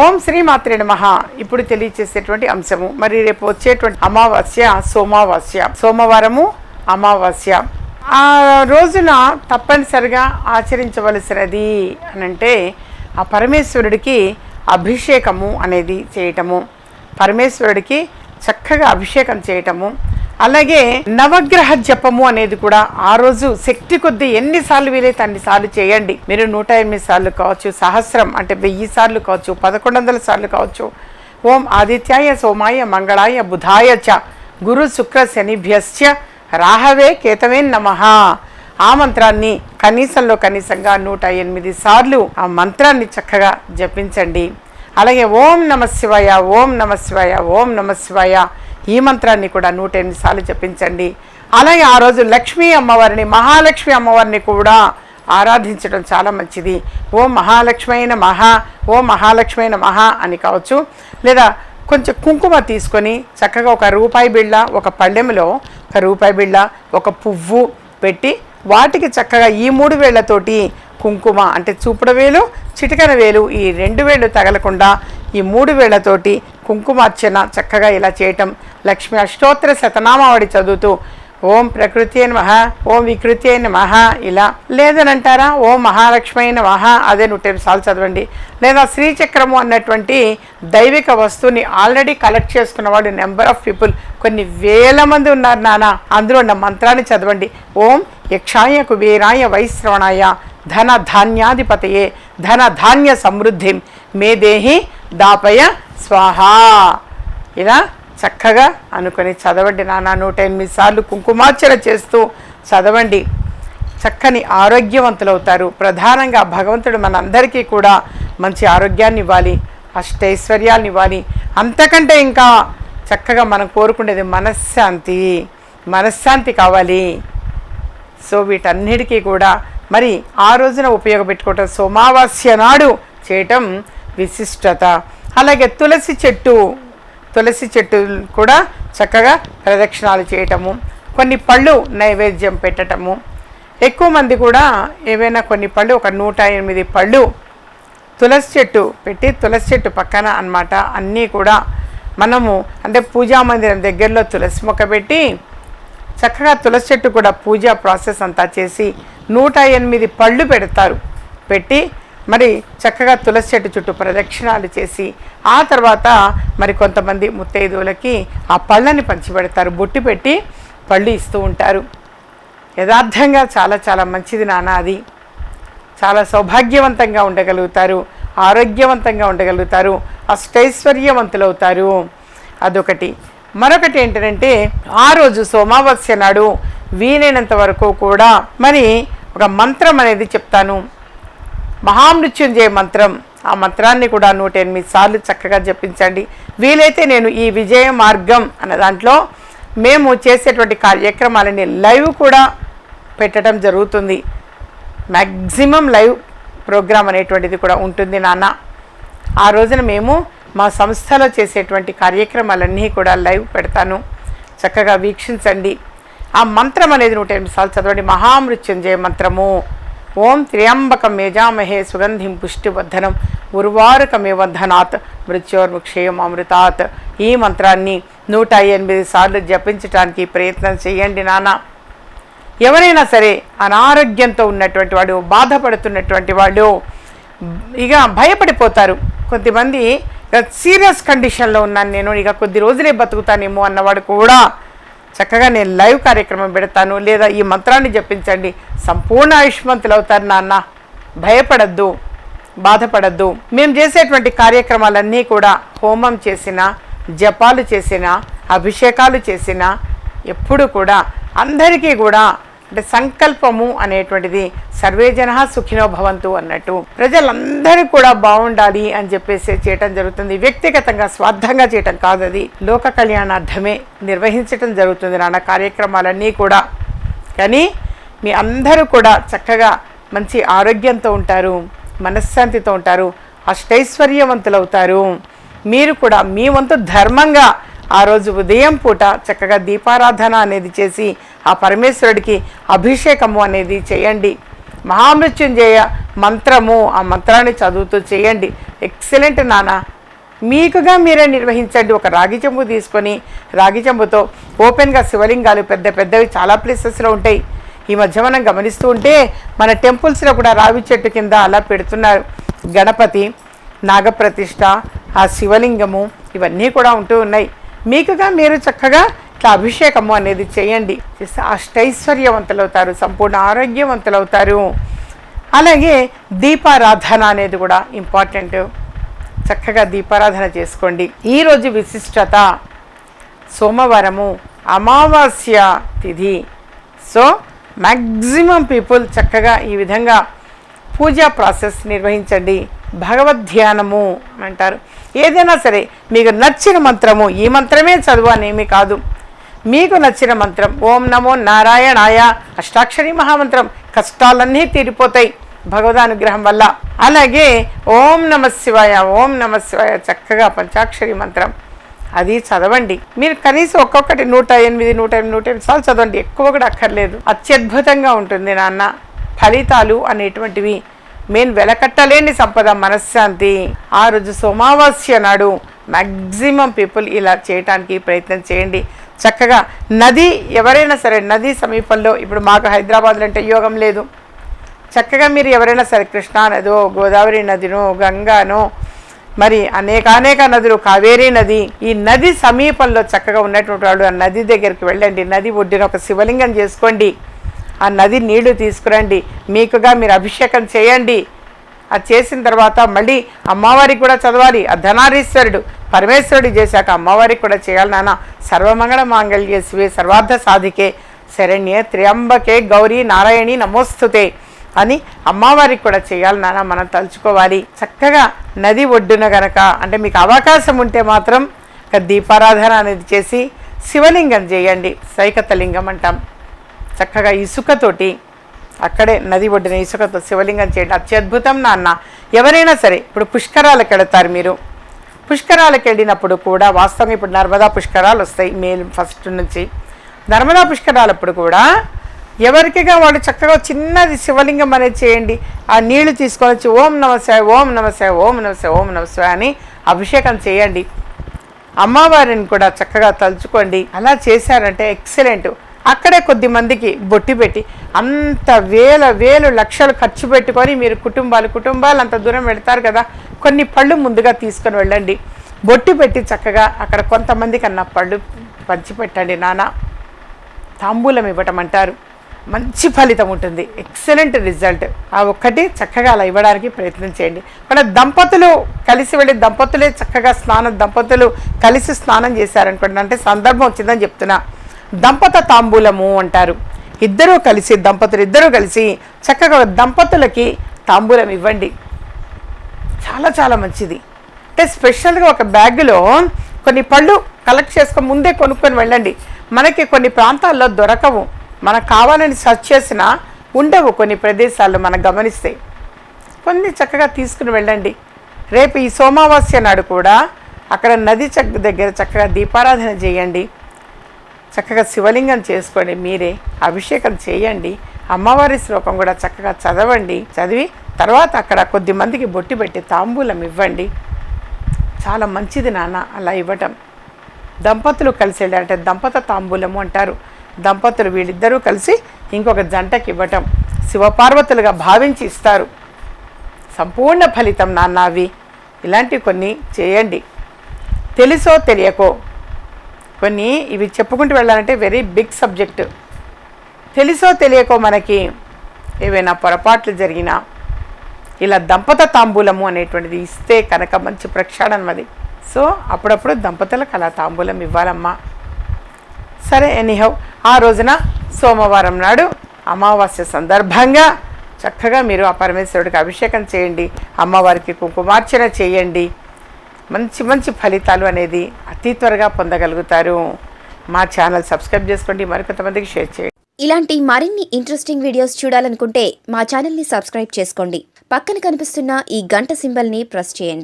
ఓం శ్రీ మాత్రే నమః. ఇప్పుడు తెలియచేసేటువంటి అంశము. మరి రేపు వచ్చేటువంటి అమావాస్య సోమావాస్య. సోమవారము అమావాస్య. ఆ రోజున తప్పనిసరిగా ఆచరించవలసినది అని అంటే ఆ పరమేశ్వరుడికి అభిషేకము అనేది చేయటము. పరమేశ్వరుడికి చక్కగా అభిషేకం చేయటము. అలాగే నవగ్రహ జపము అనేది కూడా ఆ రోజు శక్తి కొద్దీ ఎన్నిసార్లు వీలైతే అన్నిసార్లు చేయండి. మీరు నూట ఎనిమిది సార్లు కావచ్చు సహస్రం అంటే వెయ్యి సార్లు కావచ్చు పదకొండు వందల సార్లు కావచ్చు. ఓం ఆదిత్యాయ సోమాయ మంగళాయ బుధాయ చ. గురు శుక్ర శనిభ్యశ్చ. రాహవే కేతవే నమ. ఆ మంత్రాన్ని కనీసంలో కనీసంగా నూట ఎనిమిది సార్లు ఆ మంత్రాన్ని చక్కగా జపించండి. అలాగే ఓం నమ శివాయ ఓం నమ శివాయ ఓం నమ శివాయ. ఈ మంత్రాన్ని కూడా నూట ఎనిమిది సార్లు జపించండి. అలాగే ఆ రోజు లక్ష్మీ అమ్మవారిని మహాలక్ష్మి అమ్మవారిని కూడా ఆరాధించడం చాలా మంచిది. ఓ మహాలక్ష్మైన మహా ఓ మహాలక్ష్మైన మహా అని కావచ్చు. లేదా కొంచెం కుంకుమ తీసుకొని చక్కగా ఒక రూపాయి బిళ్ళ ఒక పళ్ళెంలో ఒక రూపాయి బిళ్ళ ఒక పువ్వు పెట్టి వాటికి చక్కగా ఈ మూడు వేళ్ళతోటి కుంకుమ అంటే చూపుడు వేలు చిటికన వేలు ఈ రెండు వేళ్ళు తగలకుండా ఈ మూడు వేళ్ళతోటి కుంకుమార్చన చక్కగా ఇలా చేయటం. లక్ష్మి అష్టోత్తర శతనామావళి చదువుతూ ఓం ప్రకృతి అయిన మహా ఓం వికృతి అయిన మహా ఇలా లేదనంటారా? ఓం మహాలక్ష్మి అయిన మహా అదే నూట ఎనిమిది సార్లు చదవండి. లేదా శ్రీచక్రము అన్నటువంటి దైవిక వస్తువుని ఆల్రెడీ కలెక్ట్ చేసుకున్నవాడు నెంబర్ ఆఫ్ పీపుల్ కొన్ని వేల మంది ఉన్నారు నాన్న అందులో ఉన్న మంత్రాన్ని చదవండి. ఓం యక్షాయ కుబేరాయ వైశ్రవణాయ ధన ధాన్యాధిపతయే ధన ధాన్య సమృద్ధిం. మే దేహి దాపయ స్వాహా. ఇలా చక్కగా అనుకొని చదవండి నాన్న. నూట ఎనిమిది సార్లు కుంకుమార్చన చేస్తూ చదవండి. చక్కని ఆరోగ్యవంతులవుతారు. ప్రధానంగా భగవంతుడు మనందరికీ కూడా మంచి ఆరోగ్యాన్ని ఇవ్వాలి. అష్టైశ్వర్యాన్ని ఇవ్వాలి. అంతకంటే ఇంకా చక్కగా మనం కోరుకునేది మనశ్శాంతి. మనశ్శాంతి కావాలి. సో వీటన్నిటికీ కూడా మరి ఆ రోజున ఉపయోగపెట్టుకోవటం సోమావాస్య నాడు చేయటం విశిష్టత. అలాగే తులసి చెట్టు తులసి చెట్టు కూడా చక్కగా ప్రదక్షిణాలు చేయటము కొన్ని పళ్ళు నైవేద్యం పెట్టటము. ఎక్కువ మంది కూడా ఏవైనా కొన్ని పళ్ళు ఒక నూట ఎనిమిది పళ్ళు తులసి చెట్టు పెట్టి తులసి చెట్టు పక్కన అన్నమాట. అన్నీ కూడా మనము అంటే పూజా మందిరం దగ్గరలో తులసి మొక్క పెట్టి చక్కగా తులసి చెట్టు కూడా పూజా ప్రాసెస్ అంతా చేసి నూట ఎనిమిది పళ్ళు పెడతారు. పెట్టి మరి చక్కగా తులసి చెట్టు చుట్టూ ప్రదక్షిణాలు చేసి ఆ తర్వాత మరి కొంతమంది ముత్తైదువులకి ఆ పళ్ళని పంచిపెడతారు. బొట్టు పెట్టి పళ్ళు ఇస్తూ ఉంటారు. యథార్థంగా చాలా చాలా మంచిది నాన్న అది. చాలా సౌభాగ్యవంతంగా ఉండగలుగుతారు. ఆరోగ్యవంతంగా ఉండగలుగుతారు. అష్టైశ్వర్యవంతులవుతారు. అదొకటి. మరొకటి ఏంటంటే ఆ రోజు సోమావాస్య నాడు వీలైనంత వరకు కూడా మరి ఒక మంత్రం అనేది చెప్తాను. మహామృత్యుంజయ మంత్రం. ఆ మంత్రాన్ని కూడా నూట ఎనిమిది సార్లు చక్కగా జపించండి. వీలైతే నేను ఈ విజయ మార్గం అన్న దాంట్లో మేము చేసేటువంటి కార్యక్రమాలని లైవ్ కూడా పెట్టడం జరుగుతుంది. మ్యాక్సిమం లైవ్ ప్రోగ్రామ్ అనేటువంటిది కూడా ఉంటుంది నాన్న. ఆ రోజున మేము మా సంస్థలో చేసేటువంటి కార్యక్రమాలన్నీ కూడా లైవ్ పెడతాను. చక్కగా వీక్షించండి. ఆ మంత్రం అనేది నూట ఎనిమిది సార్లు చదవండి. మహామృత్యుంజయ మంత్రము. ఓం త్ర్యంబకం మేజామహే సుగంధిం పుష్టివర్ధనం. ఉర్వారుకమే వర్ధనాత్ మృత్యోర్ముక్షేయం అమృతాత్ ఈ మంత్రాన్ని నూట ఎనిమిది సార్లు జపించడానికి ప్రయత్నం చేయండి నాన్న. ఎవరైనా సరే అనారోగ్యంతో ఉన్నటువంటి వాడు బాధపడుతున్నటువంటి వాళ్ళు ఇక భయపడిపోతారు. కొంతమంది సీరియస్ కండిషన్లో ఉన్నాను నేను ఇక కొద్ది రోజులే బతుకుతానేమో అన్నవాడు కూడా చక్కగా నేను లైవ్ కార్యక్రమం పెడతాను లేదా ఈ మంత్రాన్ని జపించండి. సంపూర్ణ ఆయుష్మంతులు అవుతారు నాన్న. భయపడద్దు బాధపడద్దు. మేము చేసేటువంటి కార్యక్రమాలన్నీ కూడా హోమం చేసిన జపాలు చేసిన అభిషేకాలు చేసిన ఎప్పుడు కూడా అందరికీ కూడా అంటే సంకల్పము అనేటువంటిది సర్వేజన సుఖినో భవంతు అన్నట్టు. ప్రజలందరూ కూడా బాగుండాలి అని చెప్పేసి చేయటం జరుగుతుంది. వ్యక్తిగతంగా స్వార్థంగా చేయటం కాదు అది. లోక కళ్యాణార్థమే నిర్వహించటం జరుగుతుంది నాన్న కార్యక్రమాలన్నీ కూడా. కానీ మీ అందరూ కూడా చక్కగా మంచి ఆరోగ్యంతో ఉంటారు మనశ్శాంతితో ఉంటారు అష్టైశ్వర్యవంతులవుతారు. మీరు కూడా మీ వంతు ధర్మంగా ఆ రోజు ఉదయం పూట చక్కగా దీపారాధన అనేది చేసి ఆ పరమేశ్వరుడికి అభిషేకము అనేది చేయండి. మహామృత్యుంజయ మంత్రము ఆ మంత్రాన్ని చదువుతూ చేయండి. ఎక్సలెంట్ నాన్న మీకుగా మీరే నిర్వహించండి. ఒక రాగి చెంబు తీసుకొని రాగి చెంబుతో ఓపెన్గా శివలింగాలు పెద్ద పెద్దవి చాలా ప్లేసెస్లో ఉంటాయి. ఈ మధ్య మనం గమనిస్తూ ఉంటే మన టెంపుల్స్లో కూడా రావి చెట్టు కింద అలా పెడుతున్నారు. గణపతి నాగప్రతిష్ఠ ఆ శివలింగము ఇవన్నీ కూడా ఉంటూ ఉన్నాయి. మీకుగా మీరు చక్కగా ఇట్లా అభిషేకము అనేది చేయండి. చేస్తే అష్టైశ్వర్యవంతులవుతారు సంపూర్ణ ఆరోగ్యవంతులవుతారు. అలాగే దీపారాధన అనేది కూడా ఇంపార్టెంట్. చక్కగా దీపారాధన చేసుకోండి. ఈరోజు విశిష్టత సోమవారము అమావాస్య తిథి. సో మ్యాక్సిమం పీపుల్ చక్కగా ఈ విధంగా పూజా ప్రాసెస్ నిర్వహించండి. భగవద్ ధ్యానము అంటారు. ఏదైనా సరే మీకు నచ్చిన మంత్రము ఈ మంత్రమే చదువు అనేమి కాదు. మీకు నచ్చిన మంత్రం ఓం నమో నారాయణాయ అష్టాక్షరి మహామంత్రం. కష్టాలన్నీ తీరిపోతాయి భగవదానుగ్రహం వల్ల. అలాగే ఓం నమ శివాయ ఓం నమ శివాయ చక్కగా పంచాక్షరి మంత్రం. అది చదవండి. మీరు కనీసం ఒక్కొక్కటి నూట ఎనిమిది నూట ఎనిమిది నూట ఎనిమిది సార్లు చదవండి. ఎక్కువ కూడా అక్కర్లేదు. అత్యద్భుతంగా ఉంటుంది నాన్న. ఫలితాలు అనేటువంటివి. మేము వెలకట్టలేని సంపద మనశ్శాంతి. ఆ రోజు సోమావాస్య నాడు మ్యాక్సిమం పీపుల్ ఇలా చేయటానికి ప్రయత్నం చేయండి. చక్కగా నది ఎవరైనా సరే నది సమీపంలో ఇప్పుడు మాకు హైదరాబాద్లో అంటే యోగం లేదు. చక్కగా మీరు ఎవరైనా సరే కృష్ణా నదో గోదావరి నదినో గంగానో మరి అనేక అనేక నదులు కావేరీ నది ఈ నది సమీపంలో చక్కగా ఉన్నటువంటి వాళ్ళు ఆ నది దగ్గరికి వెళ్ళండి. నది ఒడ్డున ఒక శివలింగం చేసుకోండి. ఆ నది నీళ్ళు తీసుకురండి. మీకుగా మీరు అభిషేకం చేయండి. అది చేసిన తర్వాత మళ్ళీ అమ్మవారికి కూడా చదవాలి. ఆ ధనారీశ్వరుడు పరమేశ్వరుడు చేశాక అమ్మవారికి కూడా చేయాలి నాన్న. సర్వమంగళ మాంగళ్య శివే సర్వార్థ సాధికే. శరణ్యే త్ర్యంబకే గౌరీ నారాయణి నమోస్తుతే అని అమ్మవారికి కూడా చేయాలి నాన్న మనం తలుచుకోవాలి. చక్కగా నది ఒడ్డున గనక అంటే మీకు అవకాశం ఉంటే మాత్రం ఒక దీపారాధన అనేది చేసి శివలింగం చేయండి. సైకతలింగం అంటాం. చక్కగా ఇసుకతోటి అక్కడే నది ఒడ్డున ఇసుకతో శివలింగం చేయండి. అత్యద్భుతం నాన్న. ఎవరైనా సరే ఇప్పుడు పుష్కరాలకు వెళతారు మీరు. పుష్కరాలకు వెళ్ళినప్పుడు కూడా వాస్తవంగా ఇప్పుడు నర్మదా పుష్కరాలు వస్తాయి మే ఫస్ట్ నుంచి. నర్మదా పుష్కరాలప్పుడు కూడా ఎవరికిగా వాళ్ళు చక్కగా చిన్నది శివలింగం అనేది చేయండి. ఆ నీళ్ళు తీసుకొని వచ్చి ఓం నమస్కాయ ఓం నమస్కాయ ఓం నమస్కాయ ఓం నమస్కాయ అని అభిషేకం చేయండి. అమ్మవారిని కూడా చక్కగా తలుచుకోండి. అలా చేశారంటే ఎక్సలెంట్. అక్కడే కొద్ది మందికి బొట్టి పెట్టి అంత వేల వేలు లక్షలు ఖర్చు పెట్టుకొని మీరు కుటుంబాలు కుటుంబాలు అంత దూరం వెళ్తారు కదా కొన్ని పళ్ళు ముందుగా తీసుకొని వెళ్ళండి. బొట్టి పెట్టి చక్కగా అక్కడ కొంతమందికి అన్న పళ్ళు పంచిపెట్టండి నాన్న తాంబూలం ఇవ్వటం అంటారు. మంచి ఫలితం ఉంటుంది. Excellent result. ఆ ఒక్కటి చక్కగా అలా ఇవ్వడానికి ప్రయత్నం చేయండి. మన దంపతులు కలిసి వెళ్ళి దంపతులే చక్కగా స్నానం దంపతులు కలిసి స్నానం చేశారనుకోండి అంటే సందర్భం వచ్చిందని చెప్తున్నా. దంపత తాంబూలము అంటారు. ఇద్దరూ కలిసి దంపతులు ఇద్దరూ కలిసి చక్కగా దంపతులకి తాంబూలం ఇవ్వండి. చాలా చాలా మంచిది. అంటే స్పెషల్గా ఒక బ్యాగ్లో కొన్ని పళ్ళు కలెక్ట్ చేసుకొని ముందే కొనుక్కొని వెళ్ళండి. మనకి కొన్ని ప్రాంతాల్లో దొరకవు. మనకు కావాలని సెర్చ్ చేసినా ఉండవు కొన్ని ప్రదేశాల్లో మనం గమనిస్తే. కొన్ని చక్కగా తీసుకుని వెళ్ళండి. రేపు ఈ సోమావాస్య నాడు కూడా అక్కడ నది చక్క దగ్గర చక్కగా దీపారాధన చేయండి. చక్కగా శివలింగం చేసుకోండి మీరే అభిషేకం చేయండి అమ్మవారి శ్లోకం కూడా చక్కగా చదవండి చదివి తర్వాత అక్కడ కొద్ది మందికి బొట్టి పెట్టి తాంబూలం ఇవ్వండి. చాలా మంచిది నాన్న అలా ఇవ్వటం. దంపతులు కలిసి వెళ్ళారంటే దంపత తాంబూలము అంటారు. దంపతులు వీళ్ళిద్దరూ కలిసి ఇంకొక జంటకి ఇవ్వటం. శివపార్వతులుగా భావించి ఇస్తారు. సంపూర్ణ ఫలితం నాన్న అవి. ఇలాంటివి కొన్ని చేయండి. తెలుసో తెలియకో కొన్ని ఇవి చెప్పుకుంటూ వెళ్ళాలంటే వెరీ బిగ్ సబ్జెక్ట్ తెలుసో తెలియకో మనకి ఏవైనా పొరపాట్లు జరిగినా ఇలా దంపత తాంబూలము అనేటువంటిది ఇస్తే కనుక మంచి ప్రక్షాళనం అది. సో అప్పుడప్పుడు దంపతులకు అలా తాంబూలం ఇవ్వాలమ్మా. సరే ఎనీహౌ ఆ రోజున సోమవారం నాడు అమావాస్య సందర్భంగా చక్కగా మీరు ఆ పరమేశ్వరుడికి అభిషేకం చేయండి. అమ్మవారికి కుంకుమార్చన చేయండి. మంచి మంచి ఫలితాలు అనేది అతి త్వరగా పొందగలుగుతారు. మా ఛానల్ సబ్స్క్రైబ్ చేసుకోండి మరికొంతమందికి షేర్ చేయండి. ఇలాంటి మరిన్ని ఇంట్రెస్టింగ్ వీడియోస్ చూడాలనుకుంటే మా ఛానల్ని సబ్స్క్రైబ్ చేసుకోండి. పక్కన కనిపిస్తున్న ఈ గంట సింబల్ని ప్రెస్ చేయండి.